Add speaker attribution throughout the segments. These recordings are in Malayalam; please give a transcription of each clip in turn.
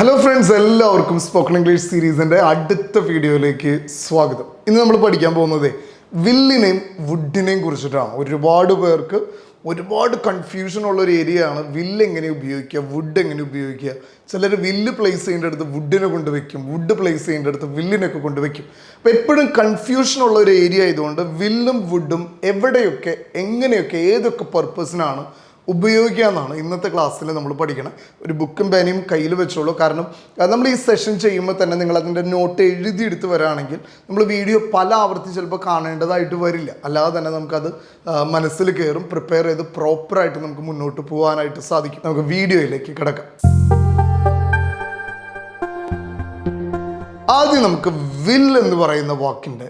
Speaker 1: ഹലോ ഫ്രണ്ട്സ് എല്ലാവർക്കും സ്പോക്കൺ ഇംഗ്ലീഷ് സീരീസിൻ്റെ അടുത്ത വീഡിയോയിലേക്ക് സ്വാഗതം ഇന്ന് നമ്മൾ പഠിക്കാൻ പോകുന്നത് വില്ലിനെയും വുഡിനെയും കുറിച്ചിട്ടാണ് ഒരുപാട് പേർക്ക് ഒരുപാട് കൺഫ്യൂഷൻ ഉള്ള ഒരു ഏരിയയാണ് വില്ല് എങ്ങനെ ഉപയോഗിക്കുക വുഡ് എങ്ങനെ ഉപയോഗിക്കുക ചിലർ വില്ല് പ്ലേസ് ചെയ്യേണ്ട അടുത്ത് വുഡിനെ കൊണ്ട് വയ്ക്കും വുഡ് പ്ലേസ് ചെയ്യേണ്ട അടുത്ത് വില്ലിനൊക്കെ കൊണ്ട് വയ്ക്കും അപ്പോൾ എപ്പോഴും കൺഫ്യൂഷൻ ഉള്ള ഒരു ഏരിയ ആയതുകൊണ്ട് വില്ലും വുഡും എവിടെയൊക്കെ എങ്ങനെയൊക്കെ ഏതൊക്കെ പർപ്പസിനാണ് ഉപയോഗിക്കുക എന്നാണ് ഇന്നത്തെ ക്ലാസ്സിൽ നമ്മൾ പഠിക്കണം ഒരു ബുക്കും പേനയും കയ്യിൽ വെച്ചോളൂ കാരണം നമ്മൾ ഈ സെഷൻ ചെയ്യുമ്പോൾ തന്നെ നിങ്ങൾ അതിൻ്റെ നോട്ട് എഴുതിയെടുത്ത് വരാണെങ്കിൽ നമ്മൾ വീഡിയോ പല ആവർത്തി ചിലപ്പോൾ കാണേണ്ടതായിട്ട് വരില്ല അല്ലാതെ തന്നെ നമുക്കത് മനസ്സിൽ കയറും പ്രിപ്പയർ ചെയ്ത് പ്രോപ്പറായിട്ട് നമുക്ക് മുന്നോട്ട് പോകാനായിട്ട് സാധിക്കും നമുക്ക് വീഡിയോയിലേക്ക് കിടക്കാം ആദ്യം നമുക്ക് വിൽ എന്ന് പറയുന്ന വാക്കിൻ്റെ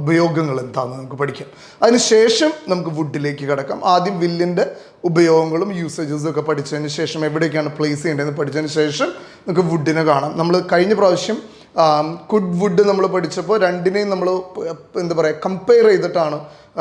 Speaker 1: ഉപയോഗങ്ങൾ എന്താണെന്ന് നമുക്ക് പഠിക്കാം അതിനുശേഷം നമുക്ക് വുഡിലേക്ക് കിടക്കാം ആദ്യം വില്ലിൻ്റെ ഉപയോഗങ്ങളും യൂസേജസും ഒക്കെ പഠിച്ചതിന് ശേഷം എവിടെയൊക്കെയാണ് പ്ലേസ് ചെയ്യേണ്ടതെന്ന് പഠിച്ചതിന് ശേഷം നമുക്ക് വുഡിനെ കാണാം നമ്മൾ കഴിഞ്ഞ പ്രാവശ്യം കുഡ് വുഡ് നമ്മൾ പഠിച്ചപ്പോൾ രണ്ടിനെയും നമ്മൾ എന്താ പറയുക കമ്പയർ ചെയ്തിട്ടാണ്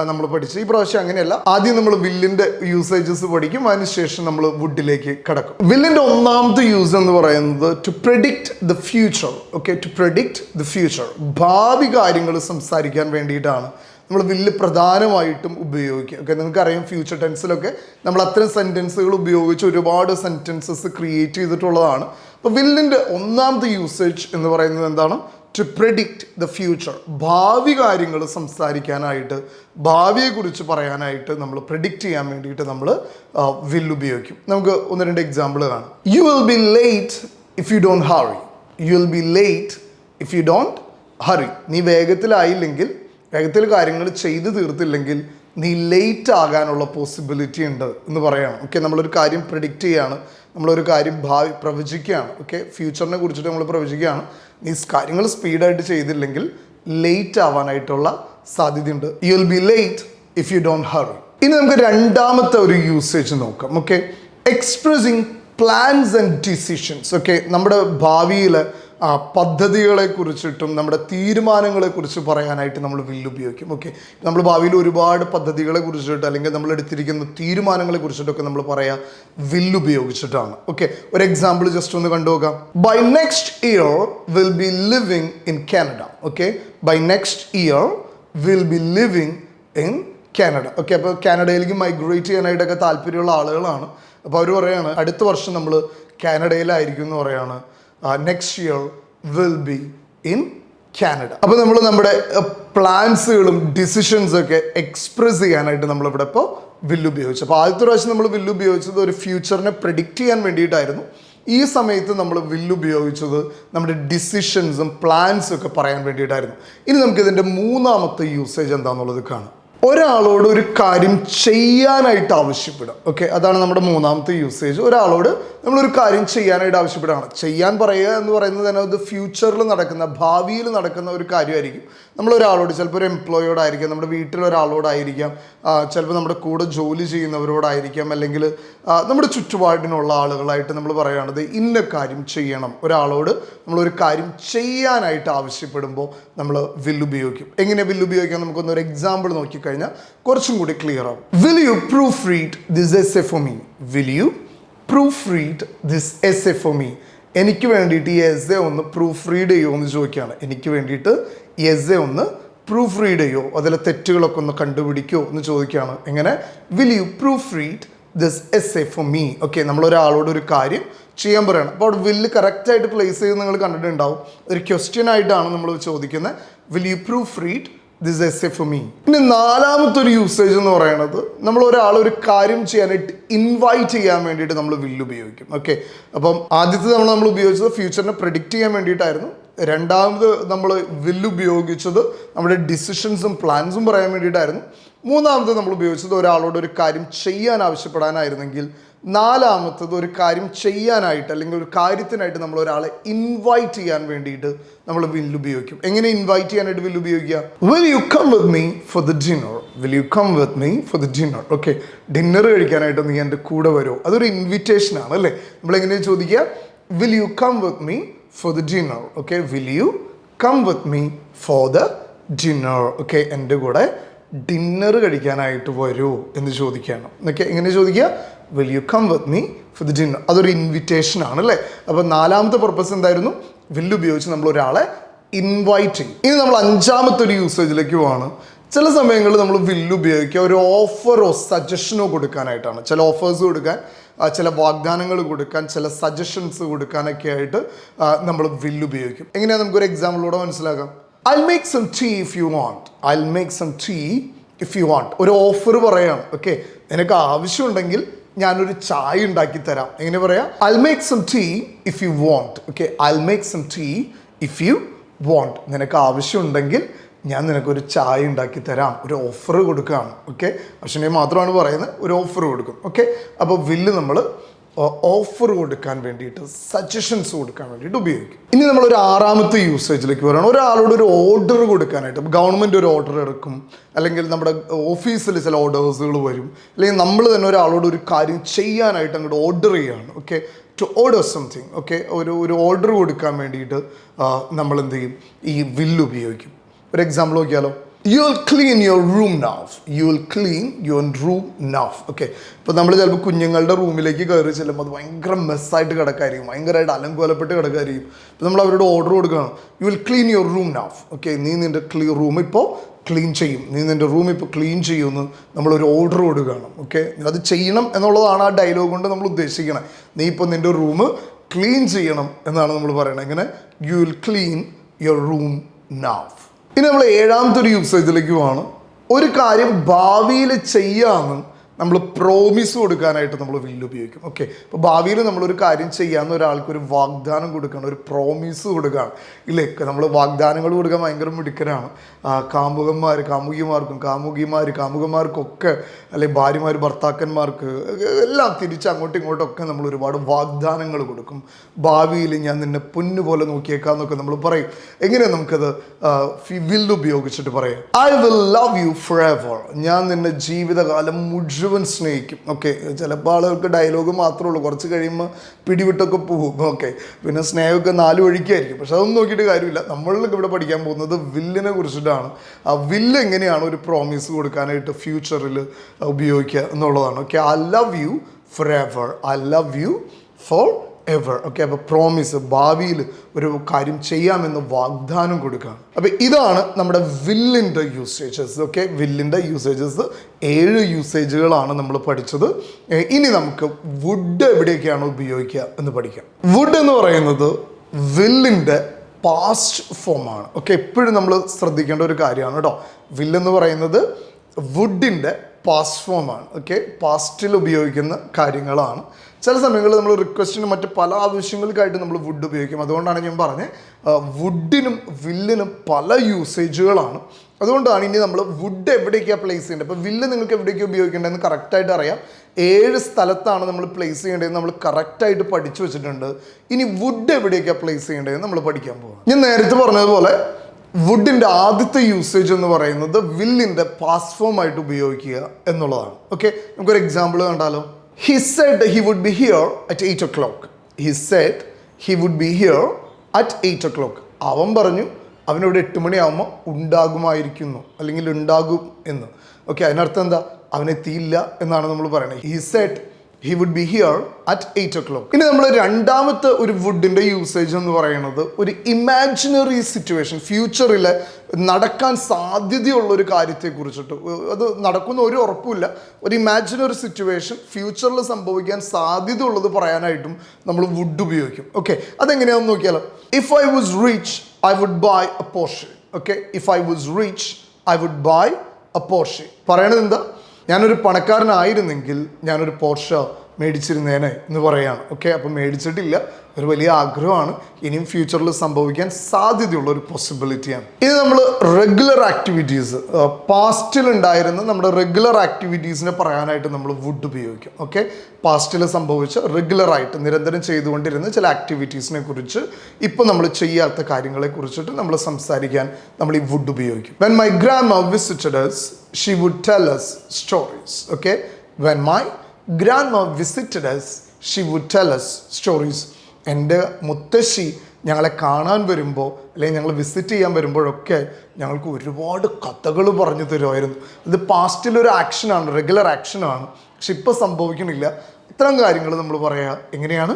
Speaker 1: നമ്മൾ പഠിച്ചത് ഈ പ്രാവശ്യം അങ്ങനെയല്ല ആദ്യം നമ്മൾ വില്ലിൻ്റെ യൂസേജസ് പഠിക്കും അതിനുശേഷം നമ്മൾ വുഡിലേക്ക് കടക്കും വില്ലിൻ്റെ ഒന്നാമത്തെ യൂസ് എന്ന് പറയുന്നത് to predict the future okay to predict the future ഭാവി കാര്യങ്ങൾ സംസാരിക്കാൻ വേണ്ടിയിട്ടാണ് നമ്മൾ വില്ല് പ്രധാനമായിട്ടും ഉപയോഗിക്കുക ഓക്കെ നിങ്ങൾക്കറിയാം ഫ്യൂച്ചർ ടെൻസിലൊക്കെ നമ്മൾ അത്തരം സെൻറ്റൻസുകൾ ഉപയോഗിച്ച് ഒരുപാട് സെൻറ്റൻസസ് ക്രിയേറ്റ് ചെയ്തിട്ടുള്ളതാണ് അപ്പോൾ വില്ലിൻ്റെ ഒന്നാമത്തെ യൂസേജ് എന്ന് പറയുന്നത് എന്താണ് ടു പ്രെഡിക്റ്റ് ദ ഫ്യൂച്ചർ ഭാവി കാര്യങ്ങൾ സംസാരിക്കാനായിട്ട് ഭാവിയെക്കുറിച്ച് പറയാനായിട്ട് നമ്മൾ പ്രെഡിക്റ്റ് ചെയ്യാൻ വേണ്ടിയിട്ട് നമ്മൾ വില്ല് ഉപയോഗിക്കും നമുക്ക് ഒന്ന് രണ്ട് എക്സാമ്പിൾ കാണാം you will be late if you don't hurry you will be late if you don't hurry നീ വേഗത്തിലായില്ലെങ്കിൽ വേഗത്തിൽ കാര്യങ്ങൾ ചെയ്തു തീർത്തില്ലെങ്കിൽ നീ ലേറ്റ് ആകാനുള്ള പോസിബിലിറ്റി ഉണ്ട് എന്ന് പറയണം ഓക്കെ നമ്മളൊരു കാര്യം പ്രിഡിക്റ്റ് ചെയ്യാണ് നമ്മളൊരു കാര്യം ഭാവി പ്രവചിക്കുകയാണ് ഓക്കെ ഫ്യൂച്ചറിനെ കുറിച്ചിട്ട് നമ്മൾ പ്രവചിക്കുകയാണ് നീ കാര്യങ്ങൾ സ്പീഡായിട്ട് ചെയ്തില്ലെങ്കിൽ ലേറ്റ് ആവാനായിട്ടുള്ള സാധ്യതയുണ്ട് you will be late if you don't hurry ഇനി നമുക്ക് രണ്ടാമത്തെ ഒരു യൂസേജ് നോക്കാം okay expressing plans and decisions okay നമ്മുടെ ഭാവിയിൽ പദ്ധതികളെ കുറിച്ചിട്ടും നമ്മുടെ തീരുമാനങ്ങളെ കുറിച്ച് പറയാനായിട്ട് നമ്മൾ വില്ല് ഉപയോഗിക്കും ഓക്കെ നമ്മൾ ഭാവിയിൽ ഒരുപാട് പദ്ധതികളെ കുറിച്ചിട്ട് അല്ലെങ്കിൽ നമ്മൾ എടുത്തിരിക്കുന്ന തീരുമാനങ്ങളെ കുറിച്ചിട്ടൊക്കെ നമ്മൾ പറയാ വില്ല് ഉപയോഗിച്ചിട്ടാണ് ഓക്കെ ഒരു എക്സാമ്പിൾ ജസ്റ്റ് ഒന്ന് നോക്കാം by next year will be living in Canada okay by next year will be living in Canada okay അപ്പോൾ കാനഡയിലേക്ക് മൈഗ്രേറ്റ് ചെയ്യാനായിട്ടൊക്കെ താല്പര്യമുള്ള ആളുകളാണ് അപ്പോൾ അവർ പറയാണ് അടുത്ത വർഷം നമ്മൾ കാനഡയിലായിരിക്കും എന്ന് പറയാണ് next year will be in Canada അപ്പോൾ നമ്മൾ നമ്മുടെ പ്ലാൻസുകളും ഡിസിഷൻസും ഒക്കെ എക്സ്പ്രസ് ചെയ്യാനായിട്ട് നമ്മളിവിടെ ഇപ്പോൾ വില്ല് ഉപയോഗിച്ചു അപ്പോൾ ആദ്യത്തെ പ്രാവശ്യം നമ്മൾ വില്ല് ഉപയോഗിച്ചത് ഒരു ഫ്യൂച്ചറിനെ പ്രിഡിക്റ്റ് ചെയ്യാൻ വേണ്ടിയിട്ടായിരുന്നു ഈ സമയത്ത് നമ്മൾ വില്ല് ഉപയോഗിച്ചത് നമ്മുടെ ഡിസിഷൻസും പ്ലാൻസും ഒക്കെ പറയാൻ വേണ്ടിയിട്ടായിരുന്നു ഇനി നമുക്കിതിൻ്റെ മൂന്നാമത്തെ യൂസേജ് എന്താണെന്നുള്ളത് കാണാം ഒരാളോട് ഒരു കാര്യം ചെയ്യാനായിട്ട് ആവശ്യപ്പെടുക ഓക്കെ അതാണ് നമ്മുടെ മൂന്നാമത്തെ യൂസേജ് ഒരാളോട് നമ്മളൊരു കാര്യം ചെയ്യാനായിട്ട് ആവശ്യപ്പെടുകയാണ് ചെയ്യാൻ പറയുക എന്ന് പറയുന്നത് തന്നെ അത് ഫ്യൂച്ചറിൽ നടക്കുന്ന ഭാവിയിൽ നടക്കുന്ന ഒരു കാര്യമായിരിക്കും നമ്മളൊരാളോട് ചിലപ്പോൾ ഒരു എംപ്ലോയോടായിരിക്കാം നമ്മുടെ വീട്ടിലൊരാളോടായിരിക്കാം ചിലപ്പോൾ നമ്മുടെ കൂടെ ജോലി ചെയ്യുന്നവരോടായിരിക്കാം അല്ലെങ്കിൽ നമ്മുടെ ചുറ്റുപാടിനുള്ള ആളുകളായിട്ട് നമ്മൾ പറയുകയാണത് ഇന്ന കാര്യം ചെയ്യണം ഒരാളോട് നമ്മളൊരു കാര്യം ചെയ്യാനായിട്ട് ആവശ്യപ്പെടുമ്പോൾ നമ്മൾ വില്ലുപയോഗിക്കും ഉപയോഗിക്കും എങ്ങനെ വില്ലുപയോഗിക്കാം ഉപയോഗിക്കാം നമുക്കൊന്നൊരു എക്സാമ്പിൾ നോക്കിക്കഴിഞ്ഞാൽ കുറച്ചും കൂടി ക്ലിയർ ആവും will you proofread this essay for me will you proofread this essay for me എനിക്ക് വേണ്ടിയിട്ട് ഈ എസ് എ ഒന്ന് പ്രൂഫ് റീഡ് ചെയ്യുമോ എന്ന് ചോദിക്കുകയാണ് എനിക്ക് വേണ്ടിയിട്ട് ഈ എസ് എ ഒന്ന് പ്രൂഫ് റീഡ് ചെയ്യുമോ അതിലെ തെറ്റുകളൊക്കെ ഒന്ന് കണ്ടുപിടിക്കുമോ എന്ന് ചോദിക്കുകയാണ് എങ്ങനെ will you proofread this essay for me okay നമ്മളൊരാളോട് ഒരു കാര്യം ചെയ്യാൻ പറയണം അപ്പോൾ അവിടെ വില്ല് കറക്റ്റായിട്ട് പ്ലേസ് ചെയ്ത് നിങ്ങൾ കണ്ടിട്ടുണ്ടാവും ഒരു ക്വസ്റ്റ്യൻ ആയിട്ടാണ് നമ്മൾ ചോദിക്കുന്നത് will you proofread this essay for me പിന്നെ നാലാമത്തെ ഒരു യൂസേജ് എന്ന് പറയുന്നത് നമ്മൾ ഒരാൾ ഒരു കാര്യം ചെയ്യാനായിട്ട് ഇൻവൈറ്റ് ചെയ്യാൻ വേണ്ടിയിട്ട് നമ്മൾ വില്ല് ഉപയോഗിക്കും ഓക്കെ അപ്പം ആദ്യത്തെ നമ്മൾ നമ്മൾ ഉപയോഗിച്ചത് ഫ്യൂച്ചറിനെ പ്രഡിക്റ്റ് ചെയ്യാൻ വേണ്ടിയിട്ടായിരുന്നു രണ്ടാമത് നമ്മൾ വില്ല് ഉപയോഗിച്ചത് നമ്മുടെ ഡിസിഷൻസും പ്ലാൻസും പറയാൻ വേണ്ടിയിട്ടായിരുന്നു മൂന്നാമത് നമ്മൾ ഉപയോഗിച്ചത് ഒരാളോട് ഒരു കാര്യം ചെയ്യാൻ ആവശ്യപ്പെടാനായിരുന്നെങ്കിൽ നാലാമത്തത് ഒരു കാര്യം ചെയ്യാനായിട്ട് അല്ലെങ്കിൽ ഒരു കാര്യത്തിനായിട്ട് നമ്മൾ ഒരാളെ ഇൻവൈറ്റ് ചെയ്യാൻ വേണ്ടിയിട്ട് നമ്മൾ വില്ല് ഉപയോഗിക്കും എങ്ങനെ ഇൻവൈറ്റ് ചെയ്യാനായിട്ട് വില്ല് ഉപയോഗിക്കുക will you come with me for the dinner will you come with me for the dinner okay dinner കഴിക്കാനായിട്ട് നീ എൻ്റെ കൂടെ വരുമോ അതൊരു ഇൻവിറ്റേഷൻ ആണ് അല്ലേ നമ്മൾ എങ്ങനെ ചോദിക്കുക will you come with me for the dinner okay will you come with me for the dinner okay എൻ്റെ കൂടെ ഡിന്നർ കഴിക്കാനായിട്ട് വരൂ എന്ന് ചോദിക്കുകയാണ് ഓക്കെ എങ്ങനെ ചോദിക്കുക will you come with me for the dinner അതൊരു ഇൻവിറ്റേഷൻ ആണ് അല്ലേ അപ്പോൾ നാലാമത്തെ പർപ്പസ് എന്തായിരുന്നു വിൽ ഉപയോഗിച്ച് നമ്മൾ ഒരാളെ ഇൻവൈറ്റ് ചെയ്യും ഇനി നമ്മൾ അഞ്ചാമത്തെ ഒരു യൂസേജിലേക്ക് പോവാണ് ചില സമയങ്ങളിൽ നമ്മൾ വില്ല് ഉപയോഗിക്കുക ഒരു ഓഫറോ സജഷനോ കൊടുക്കാനായിട്ടാണ് ചില ഓഫേഴ്സ് കൊടുക്കാൻ ചില വാഗ്ദാനങ്ങൾ കൊടുക്കാൻ ചില സജഷൻസ് കൊടുക്കാനൊക്കെ ആയിട്ട് നമ്മൾ വില്ല് ഉപയോഗിക്കും എങ്ങനെയാണ് നമുക്കൊരു എക്സാമ്പിളിലൂടെ മനസ്സിലാക്കാം I make some tea if you want I make some tea if you want ഒരു ഓഫർ പറയാണ് ഓക്കെ നിനക്ക് ആവശ്യമുണ്ടെങ്കിൽ ഞാനൊരു ചായ ഉണ്ടാക്കി തരാം എങ്ങനെ പറയാം I make some tea if you want okay I make some tea if you want നിനക്ക് ആവശ്യമുണ്ടെങ്കിൽ ഞാൻ നിനക്കൊരു ചായ ഉണ്ടാക്കി തരാം ഒരു ഓഫർ കൊടുക്കുകയാണ് ഓക്കെ അശ്വനെ മാത്രമാണ് പറയുന്നത് ഒരു ഓഫർ കൊടുക്കും ഓക്കെ അപ്പോൾ വില്ല് നമ്മൾ ഓഫർ കൊടുക്കാൻ വേണ്ടിയിട്ട് സജഷൻസ് കൊടുക്കാൻ വേണ്ടിയിട്ട് ഉപയോഗിക്കും ഇനി നമ്മൾ ഒരു ആറാമത്തെ യൂസേജിലേക്ക് വരണം ഒരാളോട് ഒരു ഓർഡർ കൊടുക്കാനായിട്ട് ഗവൺമെൻറ് ഒരു ഓർഡർ എടുക്കും അല്ലെങ്കിൽ നമ്മുടെ ഓഫീസിൽ ചില ഓർഡേഴ്സുകൾ വരും അല്ലെങ്കിൽ നമ്മൾ തന്നെ ഒരാളോട് ഒരു കാര്യം ചെയ്യാനായിട്ട് അങ്ങോട്ട് ഓർഡർ ചെയ്യുകയാണ് okay to order something okay ഒരു ഒരു ഓർഡർ കൊടുക്കാൻ വേണ്ടിയിട്ട് നമ്മൾ എന്ത് ചെയ്യും ഈ വില്ല് ഉപയോഗിക്കും ഒരു എക്സാമ്പിൾ നോക്കിയാലോ you'll clean your room now you'll clean your room now okay ഇപ്പോൾ നമ്മൾ ചിലപ്പോൾ കുഞ്ഞുങ്ങളുടെ റൂമിലേക്ക് കയറി ചെല്ലുമ്പോൾ അത് ഭയങ്കര മെസ്സായിട്ട് കിടക്കാതിരിക്കും ഭയങ്കരമായിട്ട് അലങ്കോലപ്പെട്ട് കിടക്കാതിരിക്കും ഇപ്പോൾ നമ്മൾ അവരോട് ഓർഡർ കൊടുക്കണം you will clean your room now okay നീ നിൻ്റെ ക്ലീ റൂം ഇപ്പോൾ ക്ലീൻ ചെയ്യും നീ നിൻ്റെ റൂം ഇപ്പോൾ ക്ലീൻ ചെയ്യുമെന്ന് നമ്മളൊരു ഓർഡർ കൊടുക്കണം ഓക്കെ അത് ചെയ്യണം എന്നുള്ളതാണ് ആ ഡയലോഗ് കൊണ്ട് നമ്മൾ ഉദ്ദേശിക്കണം നീ ഇപ്പോൾ നിൻ്റെ റൂം ക്ലീൻ ചെയ്യണം എന്നാണ് നമ്മൾ പറയണത് എങ്ങനെ you will clean your room now ഇനി നമ്മൾ ഏഴാമത്തെ ഒരു യൂസേജിലേക്ക് പോവാണ് ഒരു കാര്യം ഭാവിയിൽ ചെയ്യാമെന്ന് നമ്മൾ പ്രോമിസ് കൊടുക്കാനായിട്ട് നമ്മൾ വില്ല് ഉപയോഗിക്കും ഓക്കെ അപ്പോൾ ഭാവിയിൽ നമ്മളൊരു കാര്യം ചെയ്യാവുന്ന ഒരാൾക്ക് ഒരു വാഗ്ദാനം കൊടുക്കണം ഒരു പ്രോമിസ് കൊടുക്കുകയാണ് ഇല്ലേ നമ്മൾ വാഗ്ദാനങ്ങൾ കൊടുക്കാൻ ഭയങ്കര മിടുക്കരാണ് കാമുകന്മാർ കാമുകിമാർക്കും കാമുകിമാർ കാമുകന്മാർക്കൊക്കെ അല്ലെ ഭാര്യമാർ ഭർത്താക്കന്മാർക്ക് എല്ലാം തിരിച്ച് അങ്ങോട്ടും ഇങ്ങോട്ടും ഒക്കെ നമ്മൾ ഒരുപാട് വാഗ്ദാനങ്ങൾ കൊടുക്കും ഭാവിയിൽ ഞാൻ നിന്നെ പൊന്നു പോലെ നോക്കിയേക്കാന്നൊക്കെ നമ്മൾ പറയും എങ്ങനെ നമുക്കത് വില്ല് ഉപയോഗിച്ചിട്ട് പറയാം I will love you forever ഞാൻ നിന്നെ ജീവിതകാലം മുഴുവൻ മുഴുവൻ സ്നേഹിക്കും ഓക്കെ ചിലപ്പോൾ ആളുകൾക്ക് ഡയലോഗ് മാത്രമേ ഉള്ളൂ കുറച്ച് കഴിയുമ്പോൾ പിടിവിട്ടൊക്കെ പോകും ഓക്കെ പിന്നെ സ്നേഹമൊക്കെ നാല് വഴിക്കായിരിക്കും പക്ഷെ അതൊന്നും നോക്കിയിട്ട് കാര്യമില്ല നമ്മളിലൊക്കെ ഇവിടെ പഠിക്കാൻ പോകുന്നത് വില്ലിനെ കുറിച്ചിട്ടാണ് ആ വില്ല് എങ്ങനെയാണ് ഒരു പ്രോമിസ് കൊടുക്കാനായിട്ട് ഫ്യൂച്ചറിൽ ഉപയോഗിക്കുക എന്നുള്ളതാണ് okay I love you forever I love you forever okay അപ്പൊ പ്രോമിസ് ഭാവിയിൽ ഒരു കാര്യം ചെയ്യാമെന്ന് വാഗ്ദാനം കൊടുക്കുക അപ്പോൾ ഇതാണ് നമ്മുടെ വില്ലിൻ്റെ യൂസേജസ് ഓക്കെ വില്ലിൻ്റെ യൂസേജസ് ഏഴ് യൂസേജുകളാണ് നമ്മൾ പഠിച്ചത് ഇനി നമുക്ക് വുഡ് എവിടെയൊക്കെയാണ് ഉപയോഗിക്കുക എന്ന് പഠിക്കാം വുഡ് എന്ന് പറയുന്നത് വില്ലിൻ്റെ പാസ്റ്റ് ഫോമാണ് ഓക്കെ എപ്പോഴും നമ്മൾ ശ്രദ്ധിക്കേണ്ട ഒരു കാര്യമാണ് കേട്ടോ വില്ലെന്ന് പറയുന്നത് വുഡിൻ്റെ പാസ്റ്റ് ഫോമാണ് ഓക്കെ പാസ്റ്റിൽ ഉപയോഗിക്കുന്ന കാര്യങ്ങളാണ് ചില സമയങ്ങളിൽ നമ്മൾ റിക്വസ്റ്റിനും മറ്റ് പല ആവശ്യങ്ങൾക്കായിട്ട് നമ്മൾ വുഡ് ഉപയോഗിക്കും അതുകൊണ്ടാണ് ഞാൻ പറഞ്ഞത് വുഡിനും വില്ലിനും പല യൂസേജുകളാണ് അതുകൊണ്ടാണ് ഇനി നമ്മൾ വുഡ് എവിടേക്കാണ് പ്ലേസ് ചെയ്യേണ്ടത് അപ്പോൾ വില്ല് നിങ്ങൾക്ക് എവിടേക്ക് ഉപയോഗിക്കേണ്ടതെന്ന് കറക്റ്റായിട്ട് അറിയാം ഏഴ് സ്ഥലത്താണ് നമ്മൾ പ്ലേസ് ചെയ്യേണ്ടതെന്ന് നമ്മൾ കറക്റ്റായിട്ട് പഠിച്ചു വെച്ചിട്ടുണ്ട് ഇനി വുഡ് എവിടേക്കാണ് പ്ലേസ് ചെയ്യേണ്ടതെന്ന് നമ്മൾ പഠിക്കാൻ പോകാം ഞാൻ നേരത്തെ പറഞ്ഞതുപോലെ വുഡിൻ്റെ ആദ്യത്തെ യൂസേജ് എന്ന് പറയുന്നത് വില്ലിൻ്റെ പാസ്ഫോം ആയിട്ട് ഉപയോഗിക്കുക എന്നുള്ളതാണ് ഓക്കെ നമുക്കൊരു എക്സാമ്പിൾ കണ്ടാലോ He said he would be here at 8 o'clock. He said he would be here at 8 o'clock. അവൻ പറഞ്ഞു അവനിവിടെ എട്ട് മണിയാകുമ്പോൾ ഉണ്ടാകുമായിരിക്കുന്നു അല്ലെങ്കിൽ ഉണ്ടാകും എന്ന് ഓക്കെ അതിനർത്ഥം എന്താ അവനെത്തിയില്ല എന്നാണ് നമ്മൾ പറയുന്നത് he said he would be here at eight o'clock ഇനി നമ്മൾ രണ്ടാമത്തെ ഒരു വുഡിന്റെ യൂസേജ് എന്ന് പറയുന്നത് ഒരു ഇമാജിനറി സിറ്റുവേഷൻ ഫ്യൂച്ചറിൽ നടക്കാൻ സാധ്യതയുള്ള ഒരു കാര്യത്തെ കുറിച്ചിട്ട് അത് നടക്കുന്ന ഒരു ഉറപ്പുമില്ല ഒരു ഇമാജിനറി സിറ്റുവേഷൻ ഫ്യൂച്ചറിൽ സംഭവിക്കാൻ സാധ്യത ഉള്ളത് പറയാനായിട്ടും നമ്മൾ വുഡ് ഉപയോഗിക്കും ഓക്കെ അതെങ്ങനെയാണെന്ന് നോക്കിയാൽ if I was rich I would buy a Porsche okay if I was rich I would buy a Porsche പറയണത് എന്താ ഞാനൊരു പണക്കാരനായിരുന്നെങ്കിൽ ഞാനൊരു പോർഷ മേടിച്ചിരുന്നേനെ എന്ന് പറയുകയാണ് ഓക്കെ അപ്പം മേടിച്ചിട്ടില്ല ഒരു വലിയ ആഗ്രഹമാണ് ഇനിയും ഫ്യൂച്ചറിൽ സംഭവിക്കാൻ സാധ്യതയുള്ള ഒരു പോസിബിലിറ്റിയാണ് ഇനി നമ്മൾ റെഗുലർ ആക്ടിവിറ്റീസ് പാസ്റ്റിൽ ഉണ്ടായിരുന്ന നമ്മുടെ റെഗുലർ ആക്ടിവിറ്റീസിനെ പറയാനായിട്ട് നമ്മൾ വുഡ് ഉപയോഗിക്കും ഓക്കെ പാസ്റ്റിൽ സംഭവിച്ച റെഗുലറായിട്ട് നിരന്തരം ചെയ്തുകൊണ്ടിരുന്ന ചില ആക്ടിവിറ്റീസിനെ കുറിച്ച് ഇപ്പോൾ നമ്മൾ ചെയ്യാത്ത കാര്യങ്ങളെ കുറിച്ചിട്ട് നമ്മൾ സംസാരിക്കാൻ നമ്മൾ ഈ വുഡ് ഉപയോഗിക്കും when my grand visited us she would tell us stories okay when my grandma visited us she would tell us stories എൻ്റെ മുത്തശ്ശി ഞങ്ങളെ കാണാൻ വരുമ്പോൾ അല്ലെങ്കിൽ ഞങ്ങൾ വിസിറ്റ് ചെയ്യാൻ വരുമ്പോഴൊക്കെ ഞങ്ങൾക്ക് ഒരുപാട് കഥകൾ പറഞ്ഞു തരുമായിരുന്നു ഇത് പാസ്റ്റിലൊരു ആക്ഷനാണ് റെഗുലർ ആക്ഷനാണ് പക്ഷെ ഇപ്പോൾ സംഭവിക്കണില്ല ഇത്തരം കാര്യങ്ങൾ നമ്മൾ പറയുക എങ്ങനെയാണ്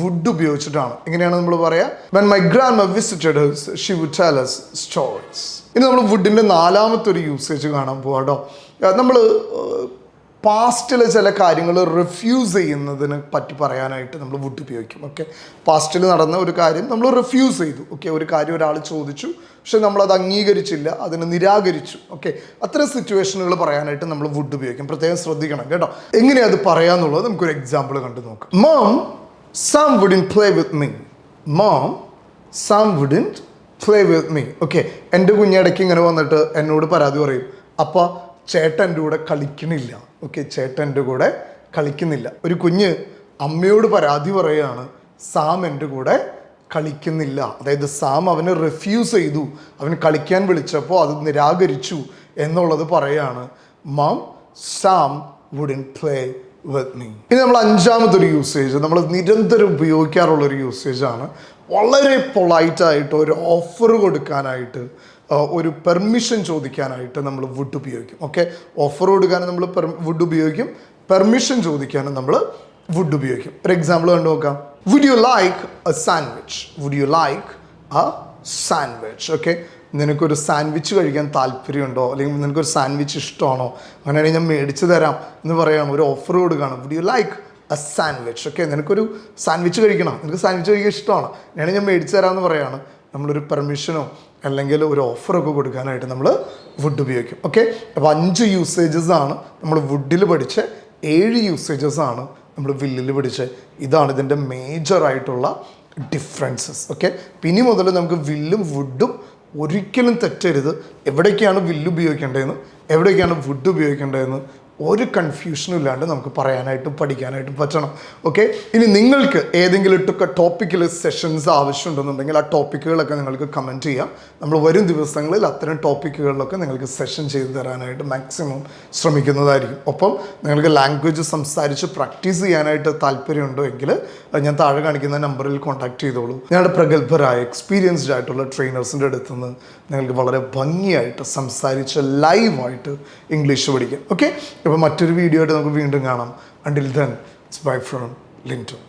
Speaker 1: വുഡ് ഉപയോഗിച്ചിട്ടാണ് എങ്ങനെയാണ് നമ്മൾ പറയുക when my grandma visited she would tell us stories ഇനി നമ്മൾ വുഡിൻ്റെ നാലാമത്തെ ഒരു യൂസേജ് കാണാൻ പോകാം കേട്ടോ നമ്മൾ പാസ്റ്റിലെ ചില കാര്യങ്ങൾ റിഫ്യൂസ് ചെയ്യുന്നതിനെ പറ്റി പറയാനായിട്ട് നമ്മൾ വുഡ് ഉപയോഗിക്കും ഓക്കെ പാസ്റ്റിൽ നടന്ന ഒരു കാര്യം നമ്മൾ റിഫ്യൂസ് ചെയ്തു ഓക്കെ ഒരു കാര്യം ഒരാൾ ചോദിച്ചു പക്ഷെ നമ്മളത് അംഗീകരിച്ചില്ല അതിനെ നിരാകരിച്ചു ഓക്കെ അത്തരം സിറ്റുവേഷനുകൾ പറയാനായിട്ട് നമ്മൾ വുഡ് ഉപയോഗിക്കും പ്രത്യേകം ശ്രദ്ധിക്കണം കേട്ടോ എങ്ങനെയാ അത് പറയാന്നുള്ളത് നമുക്കൊരു എക്സാമ്പിൾ കണ്ടു നോക്കാം mom Sam wouldn't play with me mom Sam wouldn't play with me okay എൻ്റെ കുഞ്ഞിടയ്ക്ക് ഇങ്ങനെ വന്നിട്ട് എന്നോട് പരാതി പറയും അപ്പോൾ ചേട്ടൻ കൂടെ കളിക്കണില്ല ഒക്കെ ചേട്ടൻ്റെ കൂടെ കളിക്കുന്നില്ല ഒരു കുഞ്ഞ് അമ്മയോട് പരാതി പറയുകയാണ് സാം എൻ്റെ കൂടെ കളിക്കുന്നില്ല അതായത് സാം അവനെ റിഫ്യൂസ് ചെയ്തു അവൻ കളിക്കാൻ വിളിച്ചപ്പോൾ അത് നിരാകരിച്ചു എന്നുള്ളത് പറയുകയാണ് mom Sam wouldn't play with me ഇനി നമ്മൾ അഞ്ചാമത്തെ ഒരു യൂസേജ് നമ്മൾ നിരന്തരം ഉപയോഗിക്കാറുള്ളൊരു ഒരു യൂസേജാണ് വളരെ പൊളൈറ്റായിട്ട് ഒരു ഓഫർ കൊടുക്കാനായിട്ട് ഒരു പെർമിഷൻ ചോദിക്കാനായിട്ട് നമ്മൾ വുഡ് ഉപയോഗിക്കും ഓക്കെ ഓഫർ കൊടുക്കാനും നമ്മൾ വുഡ് ഉപയോഗിക്കും പെർമിഷൻ ചോദിക്കാനും നമ്മൾ വുഡ് ഉപയോഗിക്കും ഒരു എക്സാമ്പിൾ കണ്ടു നോക്കാം would you like a sandwich would you like a sandwich okay നിനക്കൊരു സാൻഡ്വിച്ച് കഴിക്കാൻ താല്പര്യമുണ്ടോ അല്ലെങ്കിൽ നിനക്കൊരു സാൻഡ്വിച്ച് ഇഷ്ടമാണോ അങ്ങനെയാണെങ്കിൽ ഞാൻ മേടിച്ചു തരാം എന്ന് പറയണം ഒരു ഓഫർ കൊടുക്കണം would you like a sandwich okay നിനക്കൊരു സാൻഡ്വിച്ച് കഴിക്കണം നിനക്ക് സാൻഡ്വിച്ച് കഴിക്കാൻ ഇഷ്ടമാണ് അങ്ങനെയാണെങ്കിൽ ഞാൻ മേടിച്ചു തരാമെന്ന് പറയുകയാണ് നമ്മളൊരു പെർമിഷനോ അല്ലെങ്കിൽ ഒരു ഓഫറൊക്കെ കൊടുക്കാനായിട്ട് നമ്മൾ വുഡ് ഉപയോഗിക്കും ഓക്കെ അപ്പോൾ അഞ്ച് യൂസേജസ് ആണ് നമ്മൾ വുഡിൽ പഠിച്ച ഏഴ് യൂസേജസ് ആണ് നമ്മൾ വില്ലിൽ പഠിച്ച ഇതാണ് ഇതിൻ്റെ മേജറായിട്ടുള്ള ഡിഫറൻസസ് ഓക്കെ ഇനി മുതൽ നമുക്ക് വില്ലും വുഡും ഒരിക്കലും തെറ്റരുത് എവിടേക്കാണ് വില്ല് ഉപയോഗിക്കേണ്ടതെന്ന് എവിടേക്കാണ് വുഡ് ഉപയോഗിക്കേണ്ടതെന്ന് ഒരു കൺഫ്യൂഷനും ഇല്ലാണ്ട് നമുക്ക് പറയാനായിട്ടും പഠിക്കാനായിട്ടും പറ്റണം ഓക്കെ ഇനി നിങ്ങൾക്ക് ഏതെങ്കിലും ഇട്ടൊക്കെ ടോപ്പിക്കിൽ സെഷൻസ് ആവശ്യമുണ്ടെന്നുണ്ടെങ്കിൽ ആ ടോപ്പിക്കുകളൊക്കെ നിങ്ങൾക്ക് കമൻറ്റ് ചെയ്യാം നമ്മൾ വരും ദിവസങ്ങളിൽ അത്തരം ടോപ്പിക്കുകളിലൊക്കെ നിങ്ങൾക്ക് സെഷൻ ചെയ്തു തരാനായിട്ട് മാക്സിമം ശ്രമിക്കുന്നതായിരിക്കും ഒപ്പം നിങ്ങൾക്ക് ലാംഗ്വേജ് സംസാരിച്ച് പ്രാക്ടീസ് ചെയ്യാനായിട്ട് താല്പര്യമുണ്ടോ എങ്കിൽ ഞാൻ താഴെ കാണിക്കുന്ന നമ്പറിൽ കോൺടാക്ട് ചെയ്തോളൂ ഞങ്ങളുടെ പ്രഗത്ഭരായ എക്സ്പീരിയൻസ്ഡ് ആയിട്ടുള്ള ട്രെയിനേഴ്സിൻ്റെ അടുത്ത് നിന്ന് നിങ്ങൾക്ക് വളരെ ഭംഗിയായിട്ട് സംസാരിച്ച് ലൈവായിട്ട് ഇംഗ്ലീഷ് പഠിക്കാം ഓക്കെ അപ്പോൾ മറ്റൊരു വീഡിയോ ആയിട്ട് നമുക്ക് വീണ്ടും കാണാം until then it's bye from ലിൻറ്റോ